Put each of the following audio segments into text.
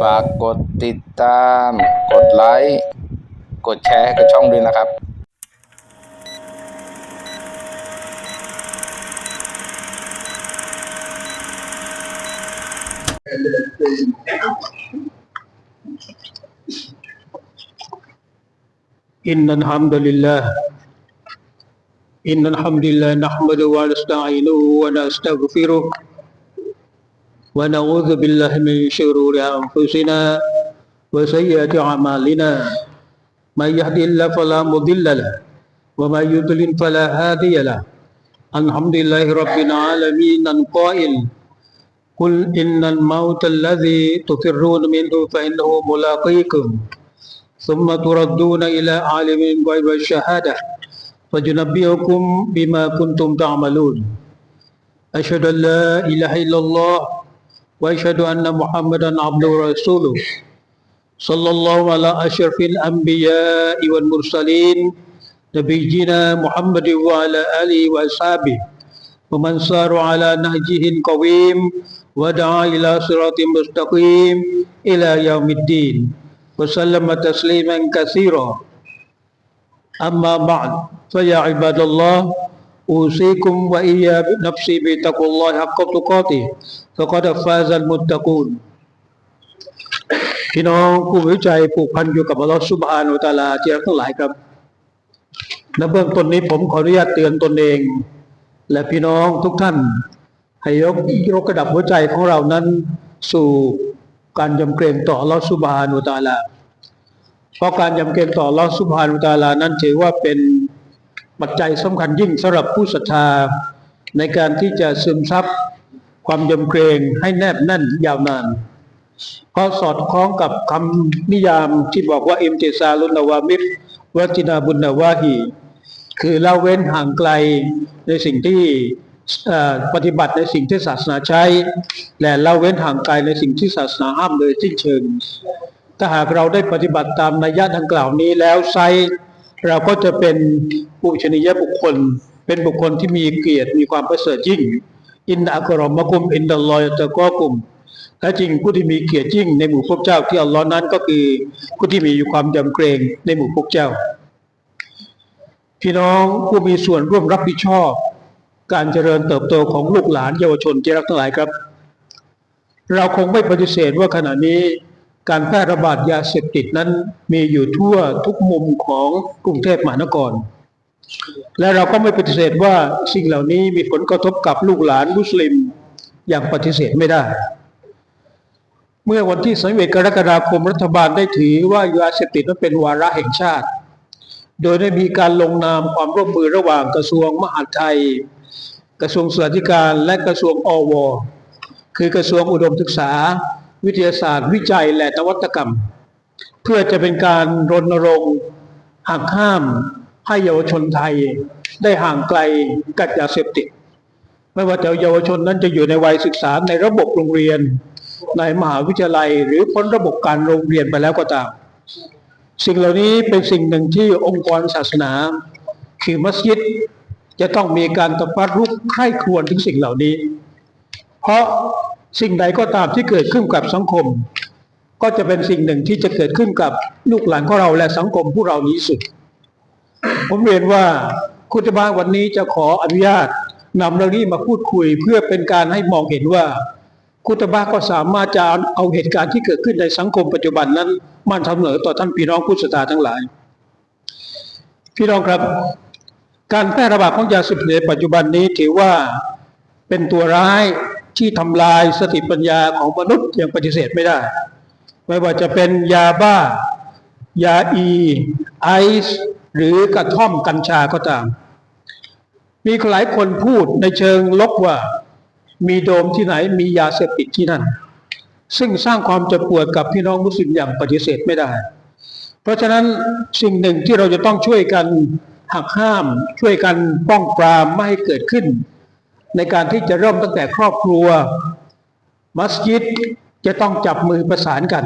ฝากกดติดตาม กดไลค์ กดแชร์ให้กับช่องด้วยนะครับ إن الحمد لله إن الحمد لله نحمده ونستعينه ونستغفره ونعوذ بالله من شرور أنفسنا وسيئات أعمالنا. من يهدي الله فلا مضل له ومن يضلل فلا هادي له. الحمد لله رب العالمين القائل قل إن الموت الذي تفرون منه فإنه ملاقيكم ثم تردون إلى عالم الغيب والشهادة فينبئكم بما كنتم تعملون. أشهد أن لا إله إلا الله وأشهد أن محمدا عبده ورسوله صلى الله على أشرف الأنبياء والمرسلين نبينا محمد وعلى آله وأصحابه ومن سار على نهجه القويم ودعا إلى صراط مستقيم إلى يوم الدين وسلم تسليما كثيرا. أما بعد فيا عباد الله أوصيكم وإيا نفسي بتقوى الله حق تقاته فقد فاز المتقون พี่น้องผู้วิจัยผูกพันอยู่กับอัลลอฮฺซุบฮานุวะตะอาลาที่รักทั้งหลายครับในเบื้องต้นนี้ผมขออนุญาตเตือนตนเอง และพี่น้องทุกท่าน ให้ยกยกระดับหัวใจของเรานั้น สู่การยำเกรงต่ออัลลอฮฺซุบฮานุวะตะอาลา เพราะการยำเกรงต่ออัลลอฮฺซุบฮานุวะตะอาลานั้นถือว่าเป็น ปัจจัยสำคัญยิ่งสำหรับผู้ศรัทธาในการที่จะซึมซับความยำเกรงให้แนบแน่นยาวนานเพราะสอดคล้องกับคำนิยามที่บอกว่าอิมติซาลุนนาวามิรวัตินาบุญนาวาฮีคือเละเว้นห่างไกลในสิ่งที่ปฏิบัติในสิ่งที่ศาสนาใช้ และเละเว้นห่างไกลในสิ่งที่ศาสนาห้ามโดยสิ้นเชิง ถ้าหากเราได้ปฏิบัติตามนัยยะดังกล่าวนี้แล้วไซ เราก็จะเป็นผู้ชนียบุคคล เป็นบุคคลที่มีเกียรติมีความประเสริฐยิ่ง อินอักรอมะกุมอินดัลลอยตะกอกุมแท้จริงผู้ที่มีเกียรติยิ่งในหมู่พวกเจ้าที่อัลลอฮ์นั้นก็คือผู้ที่มีความยำเกรงในหมู่พวกเจ้า พี่น้องผู้มีส่วนร่วมรับผิดชอบ การเจริญเติบโตของลูกหลานเยาวชนที่รักทั้งหลายครับ เราคงไม่ปฏิเสธว่าขณะนี้ การแพร่ระบาดยาเสพติดนั้นมีอยู่ทั่วทุกมุมของกรุงเทพมหานคร และเราก็ไม่ปฏิเสธว่าสิ่งเหล่านี้มีผลกระทบกับลูกหลานมุสลิมอย่างปฏิเสธไม่ได้ เมื่อวันที่31กรกฎาคมรัฐบาลได้ถือว่ายาเสพติดนั้นเป็นวาระแห่งชาติ โดยได้มีการลงนามความร่วมมือระหว่างกระทรวงมหาดไทย กระทรวงสวัสดิการและกระทรวงอวคือกระทรวงอุดมศึกษา วิทยาศาสตร์ วิจัยและนวัตกรรม เพื่อจะเป็นการรณรงค์หักห้ามให้เยาวชนไทยได้ห่างไกลกับยาเสพติด ไม่ว่าแต่เยาวชนนั้นจะอยู่ในวัยศึกษาในระบบโรงเรียน ในมหาวิทยาลัย หรือพ้นระบบการโรงเรียนไปแล้วก็ตาม สิ่งเหล่านี้เป็นสิ่งหนึ่งที่องค์กรศาสนา คือมัสยิดจะต้องมีการตะปัดรุกใคร่ครวญถึงสิ่งเหล่านี้ เพราะ สิ่งใดก็ตามที่เกิดขึ้นกับสังคม ก็จะเป็นสิ่งหนึ่งที่จะเกิดขึ้นกับลูกหลานของเราและสังคมผู้เรานี้สุด ผมเรียนว่าคุณจะมาวันนี้จะขออนุญาตนำเรื่องนี้มาพูดคุยเพื่อเป็นการให้มองเห็นว่าคุณตบาก็สามารถจะเอาเหตุการณ์ที่เกิดขึ้นในสังคมปัจจุบันนั้นมันทำเหนอต่อท่านพี่น้องผู้ศรัทธาทั้งหลาย พี่น้องครับ การแพร่ระบาดของยาเสพติดปัจจุบันนี้ถือว่าเป็นตัวร้าย ที่ทำลายสติปัญญาของมนุษย์ย่างปฏิเสธไม่ได้ ไม่ว่าจะเป็นยาบ้า ยาอี ไอซ์หรือกระท่อมกัญชาก็ตาม มีหลายคนพูดในเชิงลบว่า มีโดมที่ไหนมียาเสพติดที่นั่น ซึ่งสร้างความเจ็บปวดกับพี่น้องมุสลิมอย่างปฏิเสธไม่ได้ เพราะฉะนั้นสิ่งหนึ่งที่เราจะต้องช่วยกันหักห้ามช่วยกันป้องปรามไม่ให้เกิดขึ้น ในการที่จะเริ่มตั้งแต่ครอบครัว มัสยิดจะต้องจับมือประสานกัน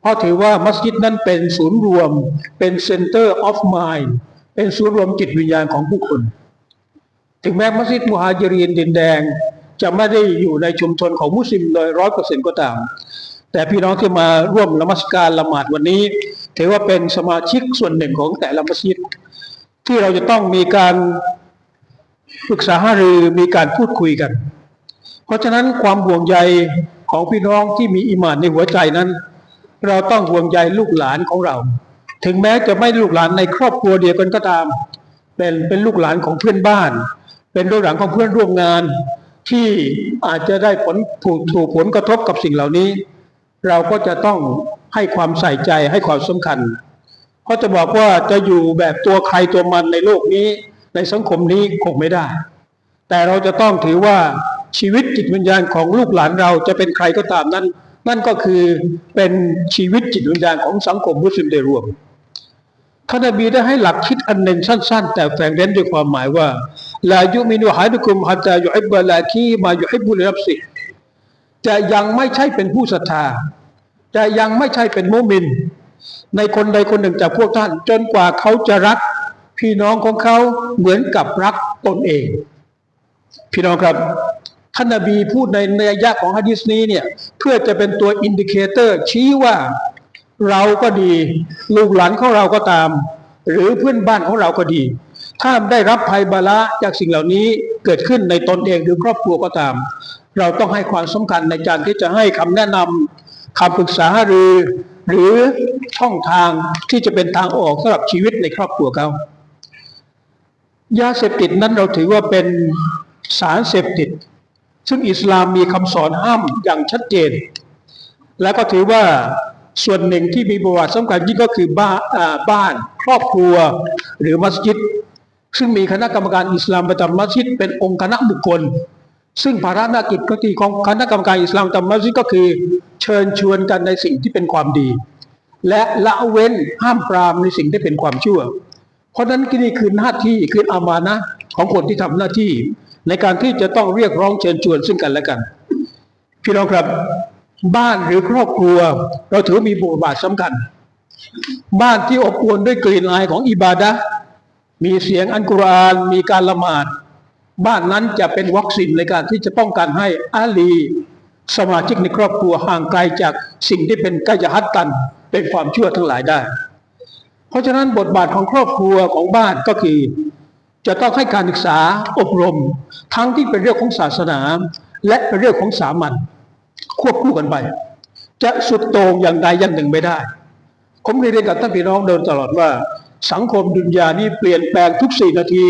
เพราะถือว่ามัสยิดนั้นเป็นศูนย์รวม เป็น center of mind เป็นศูนย์รวมจิตวิญญาณของผู้คน ถึงแม้มัสยิดมุฮาจิรีนดินแดง จะไม่ได้อยู่ในชุมชนของมุสลิมโดยร้อยเปอร์เซ็นต์ก็ตาม แต่พี่น้องที่มาร่วมนมัสการละหมาดวันนี้ ถือว่าเป็นสมาชิกส่วนหนึ่งของแต่ละมัสยิดที่เราจะต้องมีการ ปรึกษาหารือมีการพูดคุยกัน เพราะฉะนั้นความห่วงใยของพี่น้องที่มีอิมานในหัวใจนั้น เราต้องห่วงใยลูกหลานของเรา ถึงแม้จะไม่ลูกหลานในครอบครัวเดียวกันก็ตาม เป็นเป็นลูกหลานของเพื่อนบ้าน เป็นลูกหลานของเพื่อนร่วมงาน ที่อาจจะได้ผลถูกถูกผลกระทบกับสิ่งเหล่านี้ เราก็จะต้องให้ความใส่ใจให้ความสำคัญ เพราะจะบอกว่าจะอยู่แบบตัวใครตัวมันในโลกนี้ ในสังคมนี้คงไม่ได้ แต่เราจะต้องถือว่าชีวิตจิตวิญญาณของลูกหลานเราจะเป็นใครก็ตามนั้น นั่นก็คือเป็นชีวิตจิตวิญญาณของสังคมมุสลิมโดยรวมท่านนบีได้ให้หลักคิดอันหนึ่งสั้น ๆ แต่แฝงเร้นด้วยความหมายว่าลายุมินุฮาดุคุมฮัตตายุฮิบบะลาคีมายุฮิบุลิรับสิจะยังไม่ใช่เป็นผู้ศรัทธาจะยังไม่ใช่เป็นมุมิน ในคนใดคนหนึ่งจากพวกท่าน จนกว่าเขาจะรัก พี่น้องของเขาเหมือนกับรักตนเอง พี่น้องครับท่านนบีพูดในในยะของฮะดิษนี้เนี่ย เพื่อจะเป็นตัวอินดิเคเตอร์ ชี้ว่าเราก็ดี ลูกหลานของเราก็ตาม หรือเพื่อนบ้านของเราก็ดี ถ้าได้รับภัยบาละจากสิ่งเหล่านี้เกิดขึ้นในตนเองหรือครอบครัวก็ตาม เราต้องให้ความสำคัญในการที่จะให้คำแนะนำคำปรึกษาหรือ หรือช่องทางที่จะเป็นทางออกสำหรับชีวิตในครอบครัวเขา ยาเสพติดนั้นเราถือว่าเป็นสารเสพติด ซึ่งอิสลามมีคำสอนห้ามอย่างชัดเจน และก็ถือว่าส่วนหนึ่งที่มีประวัติสำคัญยิ่งก็คือบ้านอ่าบ้าน ครอบครัวหรือมัสยิด ซึ่งมีคณะกรรมการอิสลามประจำมัสยิดเป็นองค์คณะบุคคล ซึ่งภาระหน้ากิจก็ที่ของคณะกรรมการอิสลามประจำมัสยิดก็คือ เชิญชวนกันในสิ่งที่เป็นความดี และละเว้นห้ามปรามในสิ่งที่เป็นความชั่ว เพราะนั้นนี่คือหน้าที่คืออามานะของคนที่ทำหน้าที่ ในการที่จะต้องเรียกร้องเชิญชวนซึ่งกันและกัน พี่น้องครับบ้านหรือครอบครัว เราถือมีบทบาทสำคัญ บ้านที่อบอวลด้วยกลิ่นอายของอิบาดะมีเสียงอันกุรอานมีการละหมาด บ้านนั้นจะเป็นวัคซีนในการที่จะป้องกันให้อาลีสมาชิกในครอบครัวห่างไกลจากสิ่งที่เป็นกัยฮัตตันเป็นความชั่วทั้งหลายได้ เพราะฉะนั้นบทบาทของครอบครัวของบ้านก็คือ จะต้องให้การศึกษาอบรม ทั้งที่เป็นเรื่องของศาสนา และเป็นเรื่องของสามัญควบคู่กันไป จะสุดโต่งอย่างใดอย่างหนึ่งไม่ได้ ผมเคยเรียนกับท่านพี่น้องเดินตลอดว่า สังคมดุนยานี้เปลี่ยนแปลงทุกสี่นาที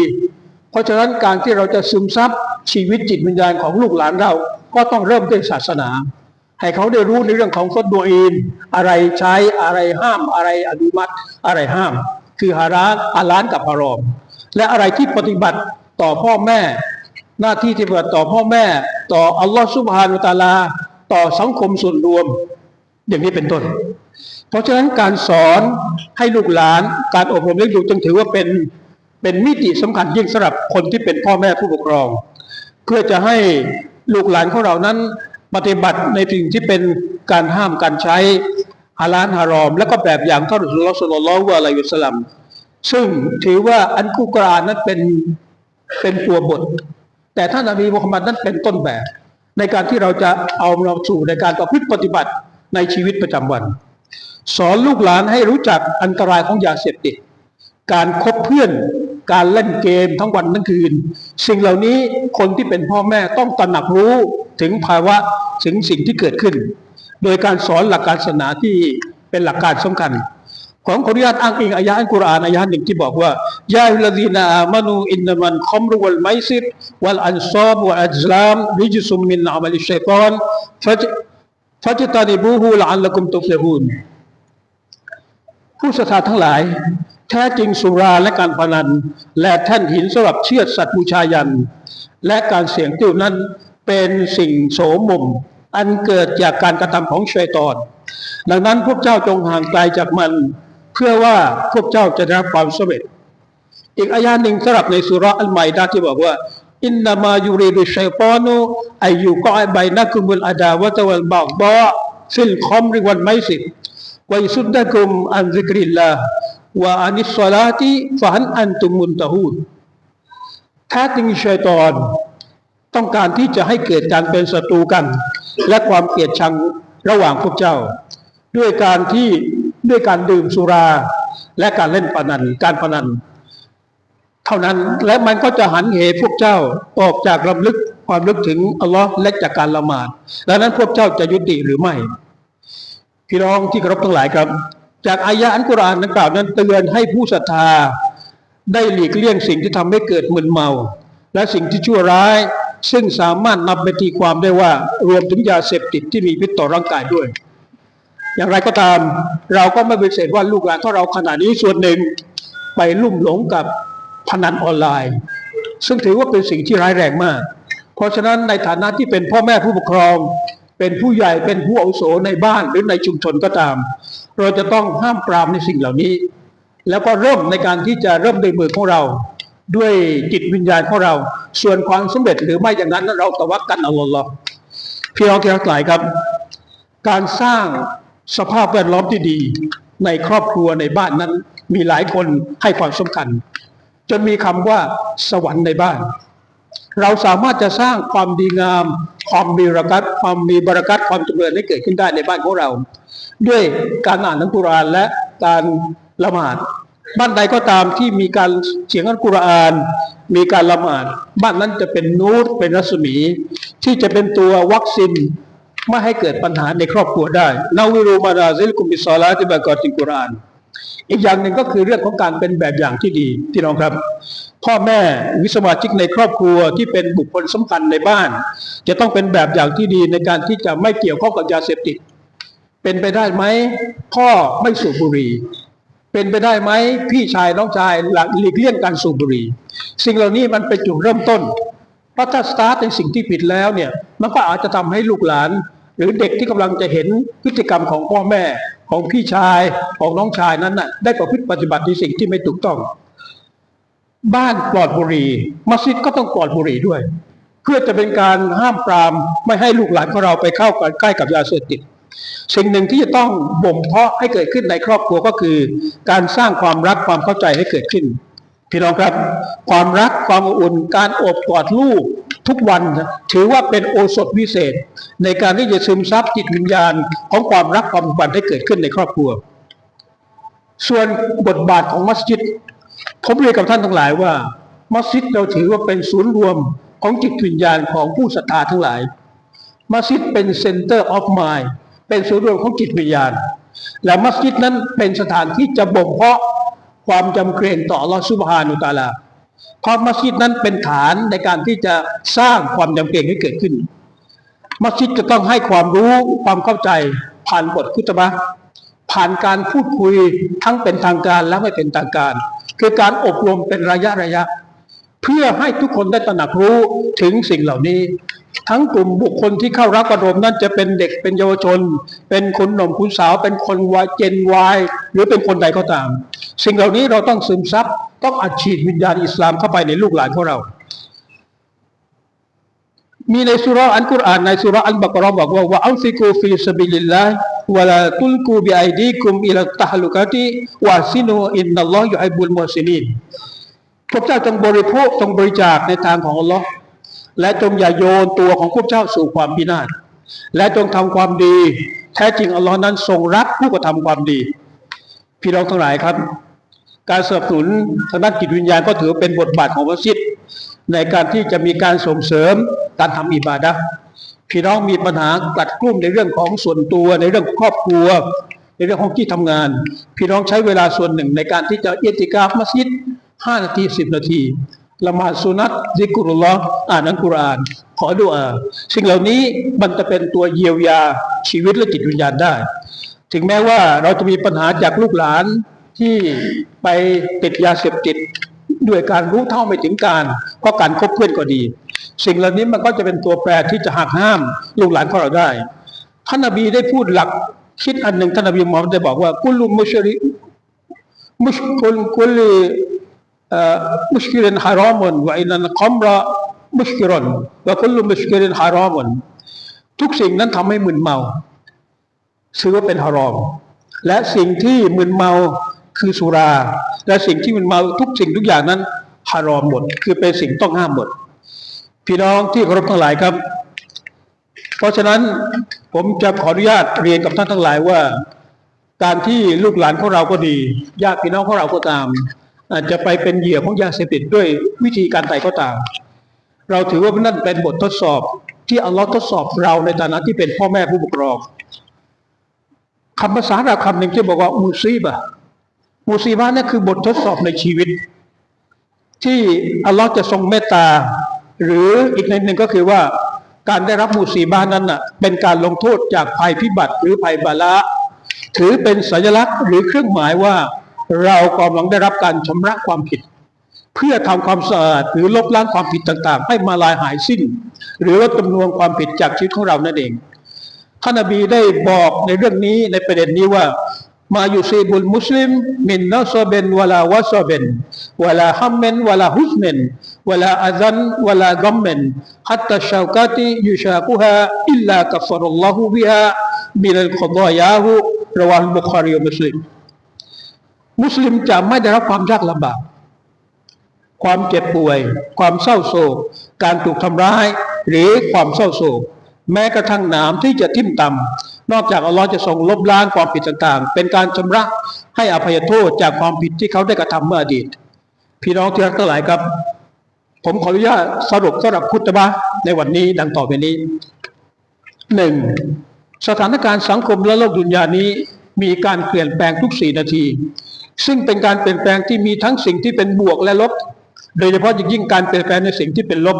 เพราะฉะนั้นการที่เราจะซึมซับชีวิตจิตวิญญาณของลูกหลานเรา ก็ต้องเริ่มด้วยศาสนา ให้เขาได้รู้ในเรื่องของฟดดูอีนอะไรใช้อะไรห้ามอะไรอนุมัติอะไรห้าม คือฮารานอาลานกับฮารอม และอะไรที่ปฏิบัติต่อพ่อแม่ หน้าที่ที่ปฏิบัติต่อพ่อแม่ ต่ออัลลอฮฺซุบฮานุวะตาลา ต่อสังคมส่วนรวม อย่างนี้เป็นต้น เพราะฉะนั้นการสอนให้ลูกหลานการอบรมเลี้ยงดูจึงถือว่าเป็นเป็นมิติสำคัญยิ่งสำหรับคนที่เป็นพ่อแม่ผู้ปกครอง เพื่อจะให้ลูกหลานของเรานั้น ปฏิบัติในสิ่งที่เป็นการห้ามการใช้ฮาลาลฮารอม และก็แบบอย่างท่านรอสุลลอฮ์ศ็อลลอฮุอะลัยฮิวะสัลลัมซึ่งถือว่าอันกุกรานนั้นเป็นเป็นตัวบท แต่ท่านนบีมุฮัมมัดนั้นเป็นต้นแบบ ในการที่เราจะเอาเราสู่ในการประพฤติปฏิบัติในชีวิตประจำวัน สอนลูกหลานให้รู้จักอันตรายของยาเสพติด การคบเพื่อน การเล่นเกมทั้งวันทั้งคืน สิ่งเหล่านี้คนที่เป็นพ่อแม่ต้องตระหนักรู้ถึงภาวะถึงสิ่งที่เกิดขึ้น โดยการสอนหลักการศาสนาที่เป็นหลักการสำคัญ ของขออนุญาตอ้างอิงอายะห์อัลกุรอานอายะห์หนึ่งที่บอกว่ายาฮิลดีนาอามานูอินนามันคอมรุวัลไมซิรวัลอันซาบวัลอัจลามริจซุมมินอามัลิชัยฏอนฟัจฟัจตานิบูฮูละอัลลักุมตุฟลิฮูนผู้ศรัทธาทั้งหลาย แท้จริงสุราและการพนัน และแท่นหินสำหรับเชือดสัตว์บูชายัน และการเสียงติ้วนั้นเป็นสิ่งโสมม อันเกิดจากการกระทำของชัยตอน ดังนั้นพวกเจ้าจงห่างไกลจากมัน เพื่อว่าพวกเจ้าจะได้รับความสำเร็จ อีกอายาหนึ่งสำหรับในสุราอัลไมดาที่บอกว่าอินนามายูริดุชัยตอนุอายุกอไบนักุมุลอาดาวะตะวัลบากบะฟิลคอมริวันไมสิบไวสุนเตกุมอันสิกริล ว่าอานิสลาที่ฝันอันตุมุนตะฮูดแท้จริงชัยตอน ต้องการที่จะให้เกิดการเป็นศัตรูกัน และความเกลียดชังระหว่างพวกเจ้า ด้วยการที่ด้วยการดื่มสุรา และการเล่นปนันการปนัน เท่านั้นและมันก็จะหันเหพวกเจ้าออกจากลำลึกความลึกถึงอัลลอฮ์และจากการละหมาดดังนั้นพวกเจ้าจะยุติหรือไม่ พี่น้องที่เคารพทั้งหลายครับ จากอายะอันกุรอานดังกล่าวนั้นเตือนให้ผู้ศรัทธา ได้หลีกเลี่ยงสิ่งที่ทำให้เกิดมึนเมา และสิ่งที่ชั่วร้าย ซึ่งสามารถนำไปตีความได้ว่ารวมถึงยาเสพติดที่มีพิษต่อร่างกายด้วย อย่างไรก็ตาม เราก็ไม่ปฏิเสธว่าลูกหลานของเราขณะนี้ส่วนหนึ่งไปลุ่มหลงกับพนันออนไลน์ ซึ่งถือว่าเป็นสิ่งที่ร้ายแรงมาก เพราะฉะนั้นในฐานะที่เป็นพ่อแม่ผู้ปกครอง เป็นผู้ใหญ่เป็นผู้อาวุโสในบ้านหรือในชุมชนก็ตาม เราจะต้องห้ามปรามในสิ่งเหล่านี้ แล้วก็เริ่มในการที่จะเริ่มด้วยมือของเรา ด้วยจิตวิญญาณของเรา ส่วนความสำเร็จหรือไม่อย่างนั้นเราตะวักกันอัลลอฮ์พี่น้องที่รักหลายครับ การสร้างสภาพแวดล้อมที่ดี ในครอบครัวในบ้านนั้น มีหลายคนให้ความสำคัญจนมีคำว่าสวรรค์ในบ้าน เราสามารถจะสร้างความดีงาม ความมีรารักัตความมีบรารักัตความเจริญให้เกิดขึ้นได้ในบ้านของเรา ด้วยการอ่านอัลกุรอานและการละหมาด บ้านใดก็ตามที่มีการเสียงอัลกุรอาน มีการละหมาด บ้านนั้นจะเป็นนูรเป็นรัศมี ที่จะเป็นตัววัคซีนไม่ให้เกิดปัญหาในครอบครัวได้นาวิรูมาราซิลกุมิซอลาติบากอติกุรอาน อีกอย่างหนึ่งก็คือเรื่องของการเป็นแบบอย่างที่ดีที่น้องครับ พ่อแม่วิสมาชิกในครอบครัวที่เป็นบุคคลสำคัญในบ้าน จะต้องเป็นแบบอย่างที่ดีในการที่จะไม่เกี่ยวข้องกับยาเสพติด เป็นไปได้ไหมพ่อไม่สูบบุหรี่เป็นไปได้ไหมพี่ชายน้องชายหลักหลีกเลี่ยงการสูบบุหรี่ สิ่งเหล่านี้มันเป็นจุดเริ่มต้นเพราะถ้าสตาร์ทในสิ่งที่ผิดแล้วเนี่ยมันก็อาจจะทำให้ลูกหลาน หรือเด็กที่กำลังจะเห็นพฤติกรรมของพ่อแม่ของพี่ชายของน้องชายนั้นน่ะได้ประพฤติปฏิบัติในสิ่งที่ไม่ถูกต้อง บ้านปลอดบุหรี่มัสยิดก็ต้องปลอดบุหรี่ด้วย เพื่อจะเป็นการห้ามปรามไม่ให้ลูกหลานของเราไปเข้าใกล้กับยาเสพติดสิ่งหนึ่งที่จะต้องบ่มเพาะให้เกิดขึ้นในครอบครัวก็คือ การสร้างความรักความเข้าใจให้เกิดขึ้นพี่น้องครับ ความรักความอบอุ่น การโอบกอดลูก ทุกวัน ถือว่าเป็นโอสถวิเศษ ในการที่จะซึมซับจิตวิญญาณของความรักความผูกพันให้เกิดขึ้นในครอบครัว ส่วนบทบาทของมัสยิดผมเรียนกับท่านทั้งหลายว่า มัสยิดเราถือว่าเป็นศูนย์รวมของจิตวิญญาณของผู้ศรัทธาทั้งหลาย มัสยิดเป็นเซ็นเตอร์ออฟมายเป็นศูนย์รวมของจิตวิญญาณ และมัสยิดนั้นเป็นสถานที่จะบ่มเพาะความจำเกรงต่อลอฮฺซุบฮานุตาลา เพราะมัสยิดนั้นเป็นฐานในการที่จะสร้างความจำเกรงให้เกิดขึ้น มัสยิดจะต้องให้ความรู้ความเข้าใจผ่านบทคุตบะผ่านการพูดคุยทั้งเป็นทางการและไม่เป็นทางการ คือการอบรมเป็นระยะระยะ เพื่อให้ทุกคนได้ตระหนักรู้ถึงสิ่งเหล่านี้ ทั้งกลุ่มบุคคลที่เข้ารับอบรมนั้นจะเป็นเด็กเป็นเยาวชน เป็นคนหนุ่มคุณสาว เป็นคนวัยเจนวายหรือเป็นคนใดก็ตาม สิ่งเหล่านี้เราต้องซึมซับ ต้องอัดฉีดวิญญาณอิสลามเข้าไปในลูกหลานของเรา มีในสุรอันกุรอานในสุรอัลบากราะห์บอกว่าว่าอัลฟิกูฟีสบิลิลลาห์วะลาตุลกูบิไอดีกุมอิลตะฮลุกะติวะซินูอินนัลลอฮฺยุฮิบุลมุซินีนพวกเจ้าจงบริโภคจงบริจาคในทางของอัลลอฮ์และจงอย่าโยนตัวของพวกเจ้าสู่ความพินาศและจงทำความดี แท้จริงอัลลอฮ์นั้นทรงรักผู้กระทำความดี พี่น้องทั้งหลายครับ การสนับสนุนทางด้านจิตวิญญาณก็ถือเป็นบทบาทของมัสยิดในการที่จะมีการส่งเสริมการทำอิบาดะพี่น้องมีปัญหากัดกลุ้มในเรื่องของส่วนตัวในเรื่องครอบครัว ในเรื่องของที่ทำงาน พี่น้องใช้เวลาส่วนหนึ่งในการที่จะเอติกาฟมัสยิด5นาที10นาทีละหมาดสุนัตซิกรุลลอฮ์อ่านอัลกุรอาน ขอดุอาสิ่งเหล่านี้มันจะเป็นตัวเยียวยาชีวิตและจิตวิญญาณได้ ถึงแม้ว่าเราจะมีปัญหาจากลูกหลาน ที่ไปติดยาเสพติดด้วยการรู้เท่าไม่ถึงการเพราะการคบเพื่อนก็ดี สิ่งเหล่านี้มันก็จะเป็นตัวแปรที่จะหักห้ามลูกหลานของเราได้ท่านนบีได้พูดหลักคิดอันหนึ่งท่านนบีมอมได้บอกว่ากุลุมุชริมุชกุลกุลมุชกิรินฮารอมุนวอินันคัมระมุชกิรอนวกุลุมุชกิรินฮารอมุนทุกสิ่งนั้นทำให้มึนเมาถือว่าเป็นฮารอมและสิ่งที่มึนเมา คือสุรา และสิ่งที่มึนเมาทุกสิ่งทุกอย่างนั้นฮารอมหมด คือเป็นสิ่งต้องห้ามหมด พี่น้องที่เคารพทั้งหลายครับ เพราะฉะนั้นผมจะขออนุญาตเรียนกับท่านทั้งหลายว่า การที่ลูกหลานของเราก็ดีญาติพี่น้องของเราก็ตาม อาจจะไปเป็นเหยื่อของยาเสพติดด้วยวิธีการใดก็ตาม เราถือว่านั่นเป็นบททดสอบที่อัลลอฮ์ทดสอบเราในฐานะที่เป็นพ่อแม่ผู้ปกครองคำภาษาอาหรับคำหนึ่งที่บอกว่ามูซีบะ มูซีบะนั่นคือบททดสอบในชีวิต ที่อัลลอฮ์จะทรงเมตตา หรืออีกในหนึ่งก็คือว่าการได้รับมูซีบานั้นน่ะเป็นการลงโทษจากภัยพิบัติหรือภัยบาละถือเป็นสัญลักษณ์หรือเครื่องหมายว่าเรากำลังได้รับการชำระความผิด เพื่อทำความสะอาดหรือลบล้างความผิดต่างๆ ให้มาลายหายสิ้น หรือลดจำนวนความผิดจากชีวิตของเรานั่นเองท่านนบีได้บอกในเรื่องนี้ในประเด็นนี้ว่า มายู่ซีบุลมุสลิมมินนัสเบนวลาวะซเบนวลาฮัมเมนวลาฮุสเมนวลาอัซันวลากัมเมนฮัตตาชาวกาติยุชากุฮาอิลลากัฟรอัลลอฮุบิฮาบิลขดอยาฮุรวัลบุคารีมุสลิมมุสลิมจะไม่ได้รับความยากลำบาก ความเจ็บป่วย ความเศร้าโศก การถูกทำร้าย หรือความเศร้าโศก แม้กระทั่งน้ำที่จะทิ่มต่ำ นอกจากอัลลอฮ์จะทรงลบล้างความผิดต่างๆ เป็นการชำระให้อภัยโทษจากความผิดที่เขาได้กระทำเมื่ออดีต พี่น้องที่รักทั้งหลายครับ ผมขออนุญาตสรุปสำหรับคุตบะในวันนี้ดังต่อไปนี้หนึ่งสถานการณ์สังคมและโลกดุนยานี้มีการเปลี่ยนแปลงทุกสี่นาที ซึ่งเป็นการเปลี่ยนแปลงที่มีทั้งสิ่งที่เป็นบวกและลบ โดยเฉพาะยิ่งการเปลี่ยนแปลงในสิ่งที่เป็นลบ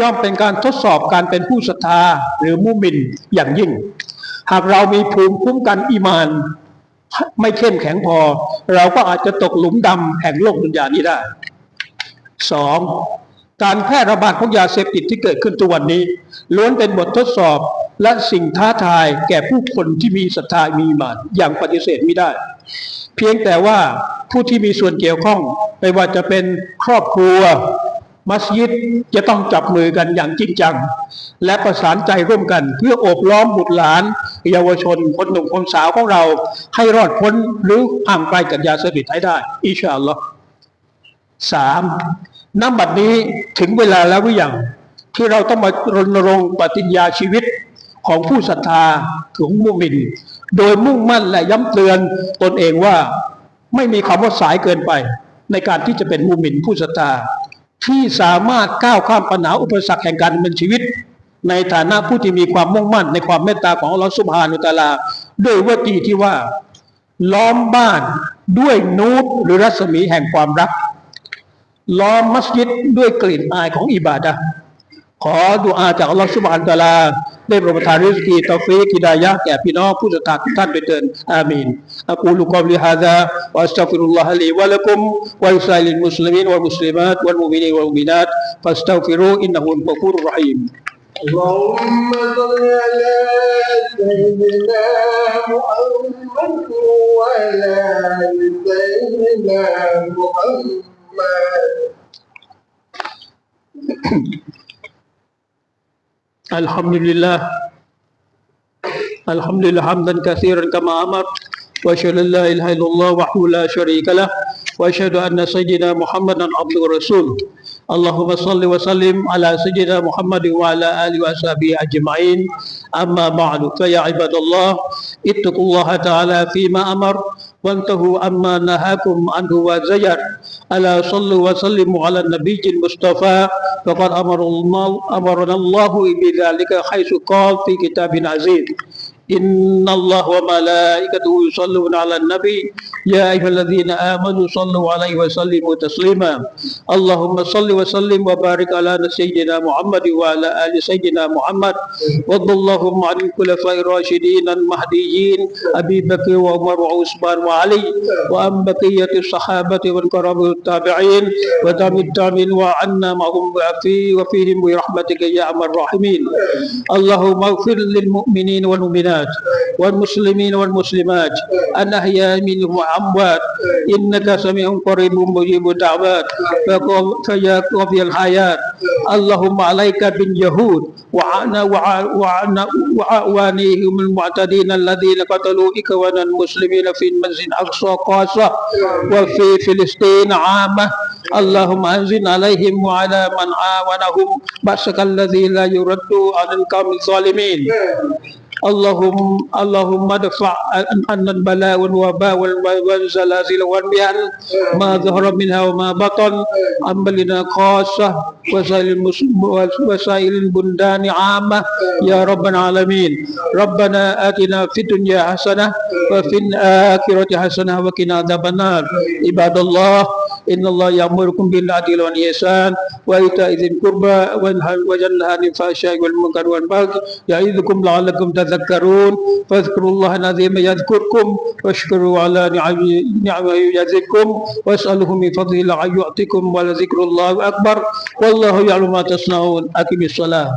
ย่อมเป็นการทดสอบการเป็นผู้ศรัทธาหรือมุมินอย่างยิ่ง หากเรามีภูมิคุ้มกันอีมาน ไม่เข้มแข็งพอ เราก็อาจจะตกหลุมดำแห่งโลกดุนยานี้ได้สองการแพร่ระบาดของยาเสพติดที่เกิดขึ้นทุกวันนี้ ล้วนเป็นบททดสอบและสิ่งท้าทายแก่ผู้คนที่มีศรัทธามีมานอย่างปฏิเสธไม่ได้ เพียงแต่ว่าผู้ที่มีส่วนเกี่ยวข้อง ไม่ว่าจะเป็นครอบครัว มัสยิดจะต้องจับมือกันอย่างจริงจัง และประสานใจร่วมกันเพื่อโอบล้อมบุตรหลาน เยาวชนคนหนุ่มคนสาวของเรา ให้รอดพ้นหรือห่างไกลจากยาเสพติดให้ได้ อิชาอัลลอฮ์สามน้ำบัดนี้ถึงเวลาแล้วหรือยังที่เราต้องมารณรงค์ปฏิญญาชีวิตของผู้ศรัทธาของมุมิน โดยมุ่งมั่นและย้ำเตือนตนเองว่าไม่มีคำว่าสายเกินไป ในการที่จะเป็นมุมินผู้ศรัทธาที่สามารถก้าวข้ามปัญหาอุปสรรคแห่งการดำเป็นชีวิต ในฐานะผู้ที่มีความมุ่งมั่น ในความเมตตาของอัลลอฮฺสุบฮานุตาลา ด้วยวจีที่ว่า ล้อมบ้านด้วยนูตหรือรัศมีแห่งความรัก ล้อมมัสยิดด้วยกลิ่นอายของอิบาดะขอดุอาจากอัลลอฮฺสุบฮานุตาลา ได้โปรดประทานริสกีตอฟีกิดายะแก่พี่น้องผู้ศรัทธาทุกท่านด้วยเถิดอามีนอะกูลุกอบลิฮาซาวะอัสตัฟิรุลลอฮะลีวะละกุมวะลิซาลิลมุสลิมีนวัลมุสลิมาตวัลมุมินีวัลมุมินัตฟัสตัฟิรูอินนะฮุลกฟูรุรรฮีม اللهم صل على سيدنا محمد وعلى سيدنا محمد. الحمد لله. الحمد لله حمدا كثيرا كما أمر. وأشهد أن لا إله إلا الله وحده لا شريك له. وأشهد أن سيدنا محمدا عبده ورسوله. اللهم صل وسلم على سيدنا محمد وعلى اله وصحبه اجمعين اما بعد فيا عباد الله اتقوا الله تعالى فيما امر وانتهوا عما نهاكم عنه وزجر الا صلوا وسلموا على النبي المصطفى فقد امر الله امرنا الله بذلك حيث قال في كتاب عزيز إن الله وملائكته يصلون على النبي. يا أيها الذين آمنوا صلوا عليه وسلموا تسليما. اللهم صل وسلم وبارك على سيدنا محمد وعلى آل سيدنا محمد. وارض اللهم عن الخلفاء الراشدين المهديين أبي بكر وعمر وعثمان وعلي وعن بقية الصحابة والكرام التابعين ودام التابعين وعنا معهم وفي وفيهم برحمتك يا أرحم الراحمين. اللهم اغفر للمؤمنين والمؤمنات والمسلمين والمسلمات الأحياء منهم وأموات إنك سميع قريب مجيب الدعوات فيا قاضي الحياة. اللهم عليك باليهود وعنا وع- وعنا وأعوانهم المعتدين الذين قتلوا إخوان المسلمين في المسجد الأقصى خاصة وفي فلسطين عامة. اللهم أنزل عليهم وعلى من عاونهم بأسك الذي لا يرد عن القوم الظالمين. اللهم اللهم ادفع عنا البلاء والوباء والزلازل والمياه ما ظهر منها وما بطن عن بلدنا خاصة وسائر البلدان عامة يا رب العالمين. ربنا آتنا في الدنيا حسنة وفي الآخرة حسنة وقنا عذاب النار. عباد الله إن الله يأمركم بالعدل والإحسان وإيتاء ذي القربى وينهى عن الفحشاء والمنكر والبغي يعظكم لعلكم تذكرون. فاذكروا الله العظيم يذكركم واشكروا على نعمه نعمه يزدكم واسألوه من فضله لعن يعطيكم ولذكر الله أكبر والله يعلم ما تصنعون أقم الصلاة.